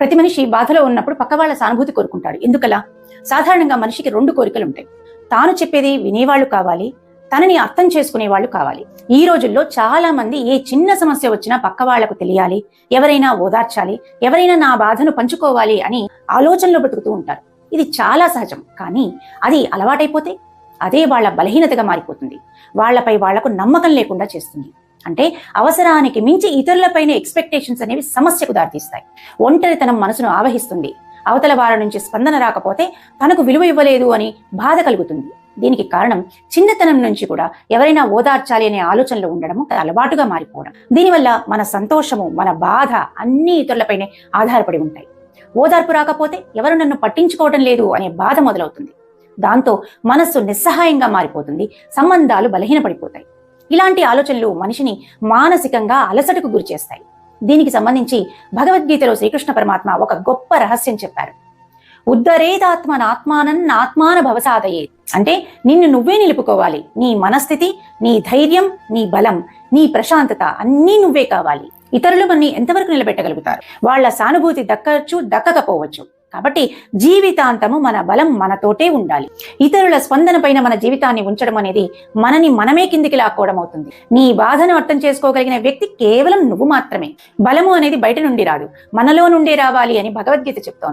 ప్రతి మనిషి బాధలో ఉన్నప్పుడు పక్క వాళ్ళ సానుభూతి కోరుకుంటాడు. ఎందుకలా? సాధారణంగా మనిషికి రెండు కోరికలు ఉంటాయి. తాను చెప్పేది వినేవాళ్ళు కావాలి తనని అర్థం చేసుకునే వాళ్ళు కావాలి. ఈ రోజుల్లో చాలా మంది ఏ చిన్న సమస్య వచ్చినా పక్క వాళ్ళకు తెలియాలి ఎవరైనా ఓదార్చాలి ఎవరైనా నా బాధను పంచుకోవాలి అని ఆలోచనలో బ్రతుకుతూ ఉంటారు. ఇది చాలా సహజం. కానీ అది అలవాటైపోతే అదే వాళ్ళ బలహీనతగా మారిపోతుంది. వాళ్ళపై వాళ్ళకు నమ్మకం లేకుండా చేస్తుంది. అంటే అవసరానికి మించి ఇతరులపైన ఎక్స్పెక్టేషన్స్ అనేవి సమస్యకు దారితీస్తాయి. ఒంటరితనం మనసును ఆవహిస్తుంది. అవతల వారి నుంచి స్పందన రాకపోతే తనకు విలువ ఇవ్వలేదు అని బాధ కలుగుతుంది. దీనికి కారణం చిన్నతనం నుంచి కూడా ఎవరైనా ఓదార్చాలి అనే ఆలోచనలో ఉండడం అలవాటుగా మారిపోవడం. దీనివల్ల మన సంతోషము మన బాధ అన్ని ఇతరులపైనే ఆధారపడి ఉంటాయి. ఓదార్పు రాకపోతే ఎవరు నన్ను పట్టించుకోవడం లేదు అనే బాధ మొదలవుతుంది. దాంతో మనస్సు నిస్సహాయంగా మారిపోతుంది. సంబంధాలు బలహీనపడిపోతాయి. ఇలాంటి ఆలోచనలు మనిషిని మానసికంగా అలసటకు గురి చేస్తాయి. దీనికి సంబంధించి భగవద్గీతలో శ్రీకృష్ణ పరమాత్మ ఒక గొప్ప రహస్యం చెప్పారు. ఉద్ధరేదాత్మనాత్మానన్ ఆత్మాన భవసాదయే. అంటే నిన్ను నువ్వే నిలుపుకోవాలి. నీ మనస్థితి నీ ధైర్యం నీ బలం నీ ప్రశాంతత అన్నీ నువ్వే కావాలి. ఇతరులు మనని ఎంతవరకు నిలబెట్టగలుగుతారు? వాళ్ళ సానుభూతి దక్కచ్చు దక్కకపోవచ్చు. కాబట్టి జీవితాంతము మన బలం మనతోటే ఉండాలి. ఇతరుల స్పందన పైన మన జీవితాన్ని ఉంచడం అనేది మనని మనమే కిందికి లాక్కోవడం అవుతుంది. నీ బాధను అర్థం చేసుకోగలిగిన వ్యక్తి కేవలం నువ్వు మాత్రమే. బలము అనేది బయట నుండి రాదు. మనలో నుండి రావాలి అని భగవద్గీత చెప్తోంది.